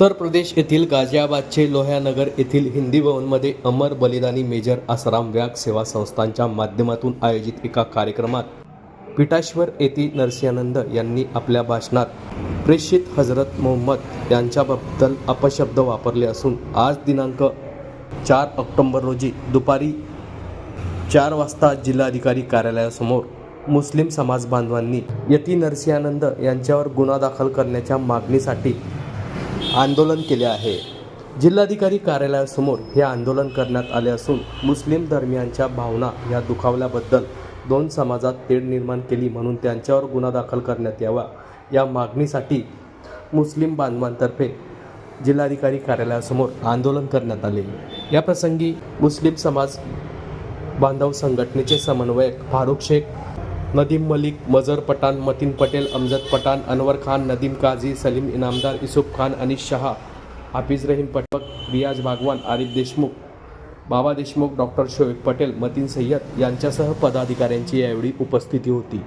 उत्तर प्रदेश येथील गाझियाबादचे लोह्यानगर येथील हिंदी भवनमध्ये अमर बलिदानी मेजर आसाराम व्याग सेवा संस्थांच्या माध्यमातून आयोजित एका कार्यक्रमात पिठाश्वर येथील नरसिंहानंद यांनी आपल्या भाषणात प्रेषित हजरत मोहम्मद यांच्याबद्दल अपशब्द वापरले असून आज दिनांक चार ऑक्टोंबर रोजी दुपारी चार वाजता जिल्हाधिकारी कार्यालयासमोर मुस्लिम समाज बांधवांनी यती नरसिंहानंद यांच्यावर गुन्हा दाखल करण्याच्या मागणीसाठी आंदोलन केले आहे. जिल्हाधिकारी कार्यालयासमोर हे आंदोलन करण्यात आले असून मुस्लिम धर्मियांच्या भावना या दुखावल्याबद्दल दोन समाजात तेढ निर्माण केली म्हणून त्यांच्यावर गुन्हा दाखल करण्यात यावा या मागणीसाठी मुस्लिम बांधवांतर्फे जिल्हाधिकारी कार्यालयासमोर आंदोलन करण्यात आले. या प्रसंगी मुस्लिम समाज बांधव संघटनेचे समन्वयक फारुख शेख नदीम मलिक मजर पठाण मतीन पटेल अमजद पठाण अनवर खान नदीम काझी सलीम इनामदार युसुफ खान अनिश शहा हाफिज रहीम पटवक रियाज भागवान आरिफ देशमुख बाबा देशमुख डॉक्टर शोएब पटेल मतीन सय्यद यांच्यासह पदाधिकाऱ्यांची यावेळी उपस्थिती होती.